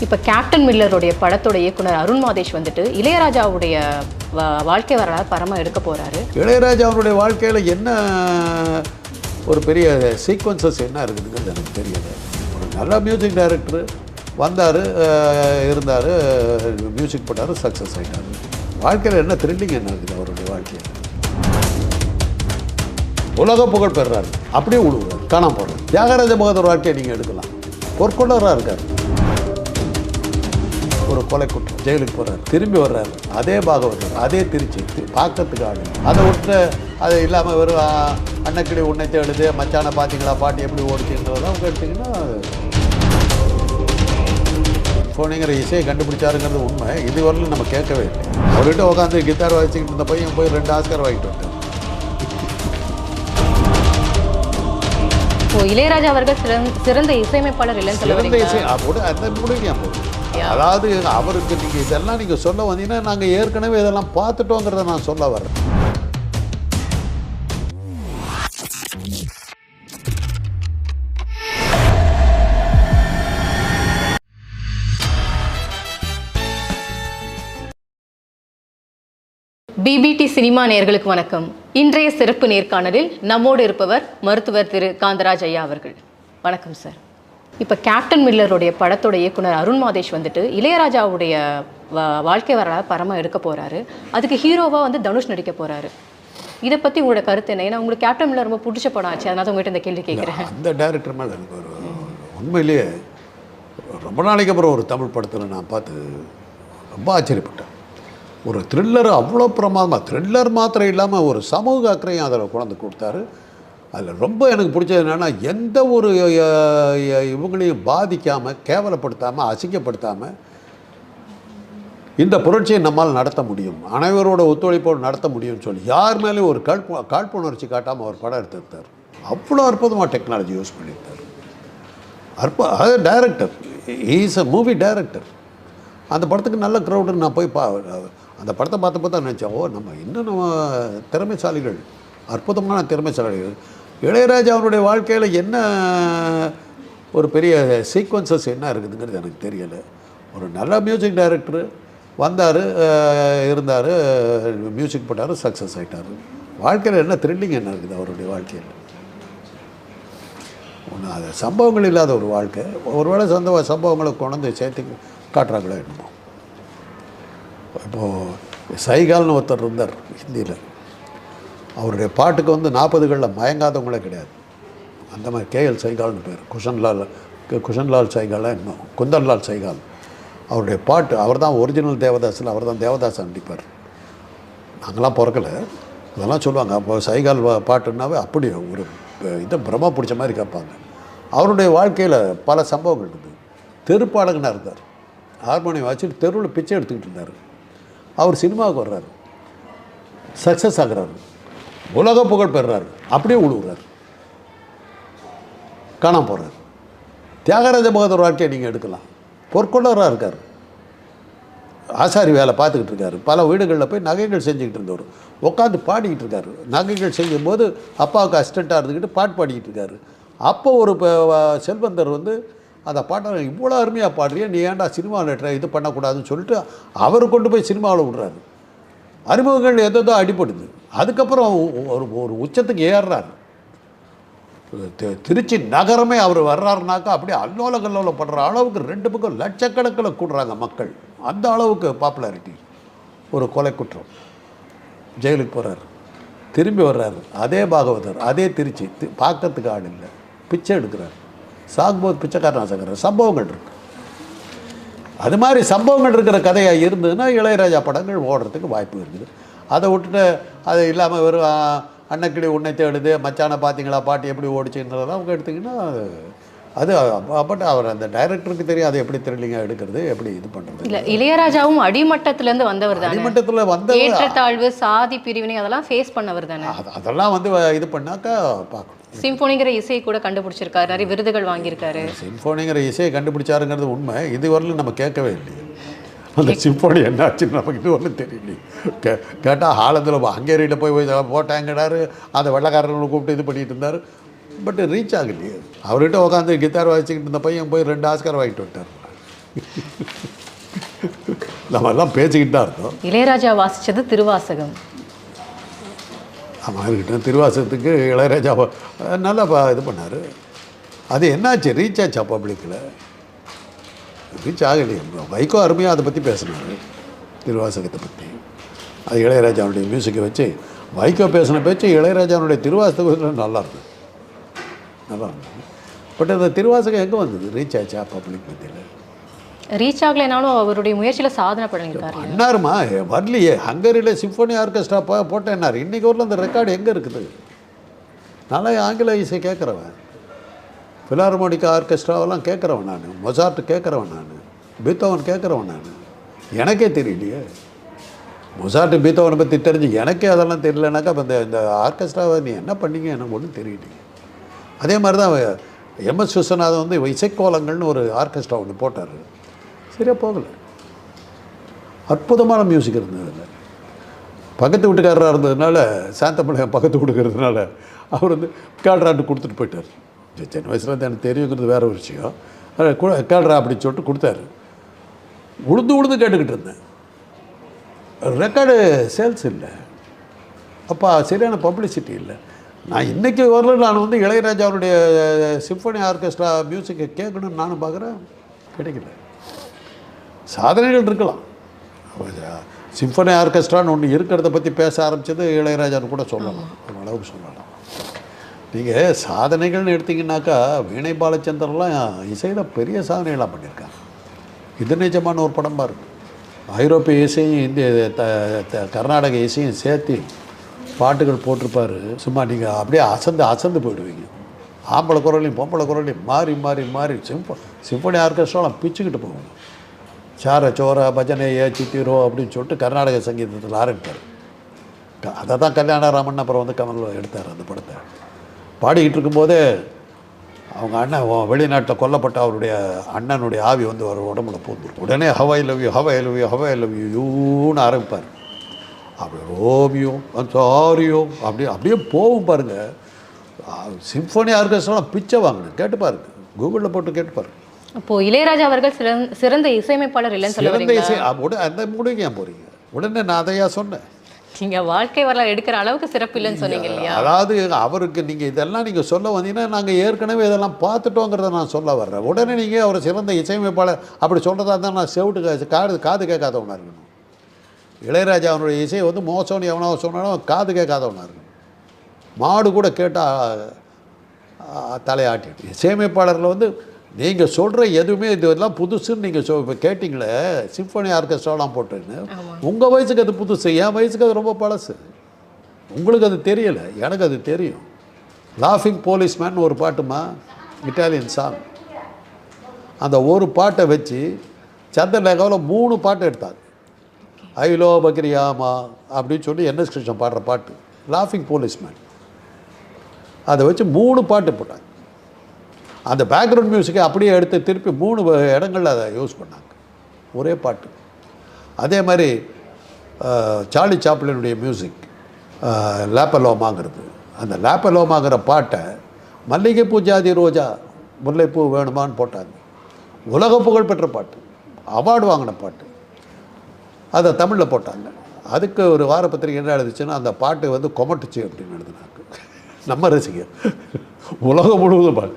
இப்போ கேப்டன் மில்லருடைய படத்தோட இயக்குனர் அருண் மாதேஷ் வந்துட்டு இளையராஜாவுடைய வா- வாழ்க்கை வரலாறு பரமாக எடுக்க போகிறாரு இளையராஜா அவருடைய வாழ்க்கையில் என்ன ஒரு பெரிய சீக்வன்சஸ் என்ன இருக்குதுங்கிறது எனக்கு தெரியல ஒரு நல்ல மியூசிக் டைரக்டர் வந்தார் இருந்தார் மியூசிக் போட்டார் சக்ஸஸ் ஆகிட்டார் வாழ்க்கையில் என்ன த்ரில்லிங் என்ன இருக்குது அவருடைய வாழ்க்கையில்? உலக புகழ் பெறுறாரு. அப்படியே விடுவார் காணாம போகிறார் தியாகராஜ பகதூர் வாழ்க்கையை நீங்கள் எடுக்கலாம். பொற்கொள்ளராக இருக்கார். ஒரு கொலை குற்றம் ஜெயிலுக்கு போகிறார் திரும்பி வர்றாரு. அதே பாகவதர் அதே திருச்சி பார்க்கறதுக்கு ஆளு அதை விட்டு அது இல்லாமல் வெறும் ஆ, உன்னை தேடுது மச்சான பார்த்தீங்களா பாட்டு எப்படி ஓடுச்சுன்றதெல்லாம் அவங்க எடுத்திங்கன்னா ஃபோனுங்கிற இசையை கண்டுபிடிச்சாருங்கிறது உண்மை. இது வரலும் நம்ம கேட்கவே இல்லை. அவர்கிட்ட உட்காந்து கிட்டார் வாசிக்கிட்டு இருந்த பையன் போய் ரெண்டு ஆஸ்கர் வாங்கிட்டு வந்தேன். இப்போ இளையராஜா அவர்கள் சிறந்த சிறந்த இசையமைப்பாளர் இல்லைன்னு சிறந்த? இசை அப்படி அந்த முடியும் அதாவது அவருக்கு நீங்கள் இதெல்லாம் நீங்கள் சொல்ல வந்தீங்கன்னா நாங்கள் ஏற்கனவே இதெல்லாம் பார்த்துட்டோங்கிறத நான் சொல்ல வரேன் பிபிடி சினிமா நேயர்களுக்கு வணக்கம். இன்றைய சிறப்பு நேர்காணலில் நம்மோடு இருப்பவர் மருத்துவர் திரு காந்தராஜ் ஐயா அவர்கள். வணக்கம் சார். இப்போ கேப்டன் மில்லருடைய படத்தோட இயக்குனர் அருண் மாதேஷ் வந்துட்டு இளையராஜாவுடைய வா- வாழ்க்கை வரலாறு பரமாக எடுக்க போகிறாரு அதுக்கு ஹீரோவாக வந்து தனுஷ் நடிக்க போகிறாரு இதை பற்றி உங்களோட கருத்து என்ன? ஏன்னா உங்களுக்கு கேப்டன் மில்லர் ரொம்ப பிடிச்ச படம் ஆச்சு. அதனால தான் உங்ககிட்ட இந்த கேள்வி கேட்குறேன் அந்த டேரக்டர் மேலே எனக்கு ஒரு உண்மையிலேயே ரொம்ப நாளைக்கு அப்புறம் ஒரு தமிழ் படத்தில் நான் பார்த்து ரொம்ப ஆச்சரியப்பட்டேன். ஒரு த்ரில்லர் அவ்வளோ பிரமாதமாக த்ரில்லர் மாத்திரம் இல்லாமல் ஒரு சமூக அக்கறையும் அதில் கொண்டு கொடுத்தாரு. அதில் ரொம்ப எனக்கு பிடிச்சது என்னென்னா எந்த ஒரு இவங்களையும் பாதிக்காமல் கேவலப்படுத்தாமல் அசிங்கப்படுத்தாமல் இந்த புரட்சியை நம்மால் நடத்த முடியும். அனைவரோட ஒத்துழைப்போடு நடத்த முடியும்னு சொல்லி யார் மேலேயும் ஒரு காழ்ப்பு காழ்ப்புணர்ச்சி காட்டாமல் அவர் படம் எடுத்திருந்தார். அவ்வளோ அற்புதமாக டெக்னாலஜி யூஸ் பண்ணியிருந்தார். அற்ப அது director is a movie director அந்த படத்துக்கு நல்ல க்ரௌடுன்னு நான் போய் பா அந்த படத்தை பார்த்தப்போ தான் நினச்சேன் ஓ நம்ம இன்னும் நம்ம திறமைசாலிகள் அற்புதமான திறமைசாலிகள். இளையராஜா அவருடைய வாழ்க்கையில் என்ன ஒரு பெரிய சீக்வன்சஸ் என்ன இருக்குதுங்கிறது எனக்கு தெரியலை. ஒரு நல்ல மியூசிக் டைரக்டரு வந்தார் இருந்தார் மியூசிக் போட்டார் சக்ஸஸ் ஆகிட்டார் வாழ்க்கையில் என்ன த்ரில்லிங் என்ன இருக்குது அவருடைய வாழ்க்கையில்? ஒன்று அது சம்பவங்கள் இல்லாத ஒரு வாழ்க்கை. ஒருவேளை சொந்த சம்பவங்களை கொண்டு சேர்த்து காட்டுறாங்களோ என்னமோ. இப்போது சைகால்னு ஒருத்தர் இருந்தார் ஹிந்தியில். அவருடைய பாட்டுக்கு வந்து நாற்பதுகளில் மயங்காதவங்களே கிடையாது. அந்த மாதிரி கேஎல் சைகால்னு பேர். குஷன்லால் குஷன்லால் சைகாலாக இன்னும். குந்தன்லால் சைகால். அவருடைய பாட்டு அவர் தான் ஒரிஜினல் தேவதாஸில் அவர் தான் தேவதாஸ் நடிப்பார். நாங்களாம் பிறக்கலை. அதெல்லாம் சொல்லுவாங்க. அப்போ சைகால் பாட்டுன்னாவே அப்படி ஒரு இதை பிரம்மா பிடிச்ச மாதிரி கேட்பாங்க. அவருடைய வாழ்க்கையில் பல சம்பவங்கள் இருக்குது தெருப்பாடகனாக இருந்தார். ஹார்மோனியம் வச்சுட்டு தெருவில் பிச்சை எடுத்துக்கிட்டு இருந்தார். அவர் சினிமாவுக்கு வர்றாரு. சக்ஸஸ் ஆகுறாரு. உலக புகழ் பெறுறாரு. அப்படியே விழுவுறாரு காணாம போகிறார் தியாகராஜ பகதூர் வாழ்க்கையை நீங்கள் எடுக்கலாம். பொற்கொள்ளராக இருக்கார். ஆசாரி வேலை பார்த்துக்கிட்டு இருக்காரு. பல வீடுகளில் போய் நகைகள் செஞ்சுக்கிட்டு இருந்தவர். உட்காந்து பாடிக்கிட்டு இருக்காரு. நகைகள் செய்யும்போது அப்பாவுக்கு அசிஸ்டண்ட்டாக இருந்துக்கிட்டு பாட்டு பாடிக்கிட்டு இருக்காரு. அப்போ ஒரு செல்வந்தர் வந்து அந்த பாட்டை இவ்வளோ அருமையாக பாடுறிய நீ ஏன்டா சினிமாவில் இது பண்ணக்கூடாதுன்னு சொல்லிட்டு அவர் கொண்டு போய் சினிமாவில் விடுறாரு. அறிமுகங்கள் எதோ அடிபடுது. அதுக்கப்புறம் ஒரு ஒரு உச்சத்துக்கு ஏறுறாரு. தி- திருச்சி நகரமே அவர் வர்றாருனாக்கா அப்படியே அல்லோல கல்லோலப்படுற அளவுக்கு ரெண்டு பக்கம் லட்சக்கணக்கில் கூடுறாங்க மக்கள். அந்த அளவுக்கு பாப்புலாரிட்டி. ஒரு கொலை குற்றம். ஜெயிலுக்கு போகிறார் திரும்பி வர்றாரு. அதே பாகவதர் அதே திருச்சி. தி- பார்க்கறதுக்கு ஆள் இல்லை. பிச்சை எடுக்கிறார். சாகும்போது பிச்சைக்காரன் சாகிறார் சம்பவங்கள் இருக்கு. அது மாதிரி சம்பவங்கள் இருக்கிற கதையாக இருந்ததுன்னா இளையராஜா படங்கள் ஓடுறதுக்கு வாய்ப்பு இருக்குது. அதை விட்டுட்டு அது இல்லாமல் வெறும் ஆ, அன்னக்கிளி உன்னை தேடுது மச்சானை பார்த்தீங்களா பாட்டு எப்படி ஓடிச்சுன்றதெல்லாம் அவங்க எடுத்திங்கன்னா அது பட் அவர் அந்த டைரக்டருக்கு தெரியும் அதை எப்படி த்ரில்லிங்காக எடுக்கிறது எப்படி இது பண்ணுறது இல்ல இளையராஜாவும் அடிமட்டத்துல இருந்து வந்தவர் தானே? அடிமட்டத்தில் வந்த ஏற்றத்தாழ்வு சாதி பிரிவினை அதெல்லாம் ஃபேஸ் பண்ணவர் தானே? அது- அதெல்லாம் வந்து இது பண்ணாக்கா பார்க்கணும். சிம்போனிங்கிற இசையை கூட கண்டுபிடிச்சிருக்காரு. நிறைய விருதுகள் வாங்கியிருக்காரு. சிம்போனிங்கிற இசையை கண்டுபிடிச்சாருங்கிறது உண்மை. இதுவரையிலும் நம்ம கேட்கவே இல்லையே. அந்த சிம்போனி என்னாச்சுன்னு நமக்கு இதுவரையும் தெரியலையே. கே கேட்டால் ஹாலந்தில் ஹங்கேரியில் போய் போய் போட்டாங்கிறாரு அந்த வெள்ளக்காரர்களை கூப்பிட்டு இது பண்ணிட்டு இருந்தார். பட் ரீச் ஆகலையே. அவர்கிட்ட உட்காந்து கிட்டார் வாசிச்சுக்கிட்டு இருந்த பையன் போய் ரெண்டு ஆஸ்கார் வாங்கிட்டு வந்துட்டார். நம்ம எல்லாம் பேசிக்கிட்டு தான் இருந்தோம். இளையராஜா வாசிச்சது திருவாசகம். ஆமாம் இருக்கட்டும் திருவாசகத்துக்கு இளையராஜா நல்லா இது பண்ணார். அது என்னாச்சு? ரீச் ஆச்சா பப்ளிக்கில் ரீச் ஆகலையே. வைகோ அருமையாக அதை பற்றி பேசினார் திருவாசகத்தை பற்றி அது இளையராஜாவுடைய மியூசிக்கை வச்சு வைகோ பேசின பேச்சு இளையராஜாவுடைய திருவாசகத்தில் நல்லா இருந்தது. நல்லா இருந்தது. பட் அந்த திருவாசகம் எங்கே வந்தது? ரீச் ஆச்சா பப்ளிக் மத்தியில்? ரீச் ஆகலைனாலும் அவருடைய முயற்சியில் சாதனை பண்ணியிருக்காரு. அண்ணாருமா வரலையே. ஹங்கரியில் சிம்போனி ஆர்கெஸ்ட்ரா போ போட்டேன்னார். இன்றைக்கி ஊரில் அந்த ரெக்கார்டு எங்கே இருக்குது? நல்லா ஆங்கில இசை கேட்குறவன். ஃபிலார்மோனிக் ஆர்கெஸ்ட்ராவெல்லாம் கேட்குறவன் நான். மொசார்ட் கேட்குறவன் நான். பீத்தவன் கேட்குறவன் நான். எனக்கே தெரியலையே. மொசார்ட் பீத்தவனை பற்றி தெரிஞ்சு எனக்கே அதெல்லாம் தெரியலனாக்கா இப்போ இந்த இந்த ஆர்கெஸ்ட்ராவை நீ என்ன பண்ணீங்க எனக்கு ஒன்றும் தெரியலையே. அதே மாதிரி தான் எம்எஸ் விஸ்வநாதன் வந்து இசைக்கோலங்கள்னு ஒரு ஆர்கெஸ்ட்ரா ஒன்று போட்டார். சரியாக போகலை. அற்புதமான மியூசிக் இருந்தது பக்கத்து வீட்டுக்காரராக இருந்ததுனால சாந்தமலையம் பக்கத்து கொடுக்கறதுனால அவர் வந்து கேட்ராட்டு கொடுத்துட்டு போயிட்டார். சரி, சின்ன வயசுலேருந்து எனக்கு தெரியுங்கிறது வேறு ஒரு விஷயம். கேள்ரா அப்படின்னு கேட்ரா சொல்லிட்டு கொடுத்தாரு. உழுந்து உழுந்து கேட்டுக்கிட்டு இருந்தேன். ரெக்கார்டு சேல்ஸ் இல்லை. அப்போ சரியான பப்ளிசிட்டி இல்லை. நான் இன்றைக்கி வரல நான் வந்து இளையராஜாவுடைய சிம்ஃபனி ஆர்கெஸ்ட்ரா மியூசிக்கை கேட்கணும்னு நானும் பார்க்குறேன் கிடைக்கல. சாதனைகள் இருக்கலாம். சிம்பனி ஆர்கெஸ்ட்ரான்னு ஒன்று இருக்கிறத பற்றி பேச ஆரம்பித்தது இளையராஜான்னு கூட சொல்லலாம். அளவுக்கு சொல்லலாம். நீங்கள் சாதனைகள்னு எடுத்தீங்கன்னாக்கா வீணை பாலச்சந்தர்லாம் இசையில் பெரிய சாதனைகளாக பண்ணியிருக்காங்க. இது நிஜமான ஒரு படம் பாருங்க. ஐரோப்பிய இசையும் இந்திய கர்நாடக இசையும் சேர்த்து பாட்டுகள் போட்டிருப்பாரு. சும்மா நீங்கள் அப்படியே அசந்து அசந்து போயிடுவீங்க. ஆம்பளை குரலையும் பொம்பளை குரலையும் மாறி மாறி மாறி சிம்ப சிம்பனி ஆர்கெஸ்ட்ராலாம் பிச்சுக்கிட்டு போகணும் சார சோரா பஜனை ஏ சித்திரோ அப்படின்னு சொல்லிட்டு கர்நாடக சங்கீதத்தில் ஆரம்பித்தார் க- அதை தான் கல்யாணராமன் அப்புறம் வந்து கமல் எடுத்தார் அந்த படத்தை. பாடிக்கிட்டு இருக்கும்போதே அவங்க அண்ணன் வெளிநாட்டில் கொல்லப்பட்ட அவருடைய அண்ணனுடைய ஆவி வந்து அவர் உடம்புல பூந்துரும் உடனே I love you I love you I love you யூன்னு ஆரம்பிப்பார். அப்படி ரோமியோ சாரியோ அப்படியே அப்படியே போகும் பாருங்க. சிம்ஃபோனி ஆர்கெஸ்ட்ராலாம் பிச்சை வாங்கினேன் கேட்டு கூகுளில் போட்டு கேட்டு அப்போ இளையராஜா அவர்கள் சிறந்த சிறந்த இசையமைப்பாளர் இல்லைன்னு சிறந்த இசை உடனே அந்த முடிவுக்கு ஏன் போகிறீங்க உடனே நான் அதையா சொன்னேன். நீங்க வாழ்க்கை வரலாறு எடுக்கிற அளவுக்கு சிறப்பு இல்லைன்னு சொன்னீங்க இல்லையா? அதாவது அவருக்கு நீங்கள் இதெல்லாம் நீங்கள் சொல்ல வந்தீங்கன்னா நாங்கள் ஏற்கனவே இதெல்லாம் பார்த்துட்டோங்கிறத நான் சொல்ல வர்றேன். உடனே நீங்கள் அவர் சிறந்த இசையமைப்பாளர் அப்படி சொல்கிறதா தான் நான் செவிட்டு காது காது கேட்காதவனா இருக்கணும். இளையராஜா அவனுடைய இசையை வந்து மோசம்னு எவனோ சொன்னாலும் காது கேட்காதவனா இருக்கணும். மாடு கூட கேட்டால் தலையாட்டிட்டு இசையமைப்பாளரில் வந்து நீங்கள் சொல்கிற எதுவுமே இதெல்லாம் புதுசுன்னு நீங்கள் சொ இப்போ கேட்டிங்களே சிம்பனி ஆர்கெஸ்ட்ராலாம் போட்டுன்னு. உங்கள் வயசுக்கு அது புதுசு என் வயசுக்கு அது ரொம்ப பழசு. உங்களுக்கு அது தெரியலை எனக்கு அது தெரியும். லாஃபிங் போலீஸ்மேன் ஒரு பாட்டுமா இட்டாலியன் சாங் அந்த ஒரு பாட்டை வச்சு சந்திரலேகாவில் மூணு பாட்டு எடுத்தாங்க. ஐலோ பக்ரியாமா அப்படின்னு சொல்லி என்எஸ் கிருஷ்ணன் பாடுற பாட்டு லாஃபிங் போலீஸ்மேன் அதை வச்சு மூணு பாட்டு போட்டாங்க. அந்த பேக்ரவுண்ட் மியூசிக்கை அப்படியே எடுத்து திருப்பி மூணு இடங்களில் அதை யூஸ் பண்ணாங்க. ஒரே பாட்டு. அதே மாதிரி சார்லி சாப்ளினுடைய மியூசிக் லேப்பலோமாங்கிறது. அந்த லேப்பலோமாங்கிற பாட்டை மல்லிகைப்பூ ஜாதி ரோஜா முல்லைப்பூ வேணுமான்னு போட்டாங்க. உலக புகழ்பெற்ற பாட்டு. அவார்டு வாங்கின பாட்டு. அதை தமிழில் போட்டாங்க. அதுக்கு ஒரு வார பத்திரிகை என்ன எழுதுச்சுன்னா அந்த பாட்டு வந்து கொமட்டுச்சு அப்படின்னு எழுதுனாங்க. நம்ம ரசிகர். உலகம் முழுவதும் பாட்டு.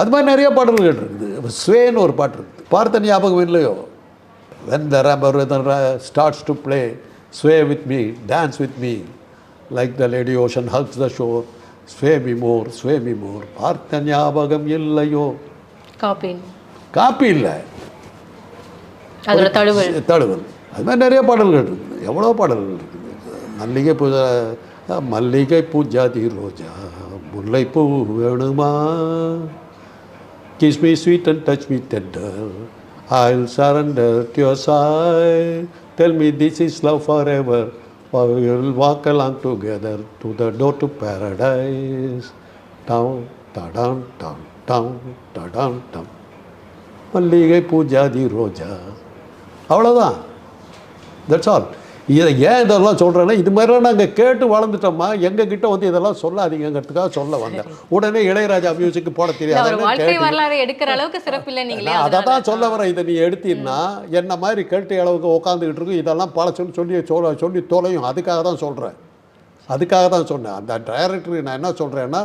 அது மாதிரி நிறைய பாடல்கள் இருக்குது ஸ்வேன்னு ஒரு பாட்டு இருக்குது. பார்த்த ஞாபகம் இல்லையோ? When the rubber rhythm starts to play sway with me dance with me like the lady ocean hugs the shore sway me more sway me more. பார்த்த ஞாபகம் இல்லையோ? காப்பின் காப்பி இல்லை. தழுவல். அது மாதிரி நிறைய பாடல்கள் இருக்குது. எவ்வளோ பாடல்கள் இருக்குது? மல்லிகை பூ மல்லிகை பூஜாதி ரோஜா முல்லைப்பூ வேணுமா? Kiss me sweet and touch me tender. I'll surrender to your side. Tell me this is love forever. Or we'll walk along together to the door to paradise. Down, ta-down, down, down, ta-dum, down. மல்லிகை பூஜாதி ரோஜா அவ்வளோதான் that's all இதை ஏன் இதெல்லாம் சொல்கிறேன்னா இது மாதிரிலாம் நாங்கள் கேட்டு வளர்ந்துட்டோம்மா. எங்கள் கிட்ட வந்து இதெல்லாம் சொல்லாதீங்கிறதுக்காக சொல்ல வந்தேன். உடனே இளையராஜா மியூசிக் போட இல்ல, தெரியாது வாழ்க்கை வரலாறு எடுக்கிற அளவுக்கு சிறப்பு இல்லை நீங்களே அதை தான். சொல்ல வரேன். இதை நீ எடுத்தீன்னா என்ன மாதிரி கேட்டு அளவுக்கு உட்காந்துக்கிட்டு இருக்கும் இதெல்லாம் பல சொல்லி சொல்லி சொல்ல தொலையும். அதுக்காக தான் சொல்கிறேன் அதுக்காக தான் சொன்னேன். அந்த டைரக்டருக்கு நான் என்ன சொல்கிறேன்னா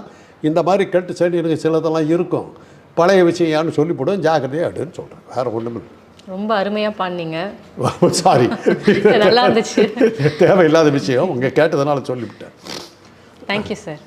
இந்த மாதிரி கெட்டு செடி எனக்கு சிலதெல்லாம் இருக்கும். பழைய விஷயம் ஏன்னு சொல்லிவிடும் ஜாக்கிரதையாக எடுன்னு சொல்கிறேன் வேறு ஒன்றும் ரொம்ப அருமையா பாடினீங்க. சாரி நல்லா இருந்துச்சு. தேவையில்லாத விஷயம். உங்கள் கேட்டதுனால சொல்லிவிட்டேன். Thank you sir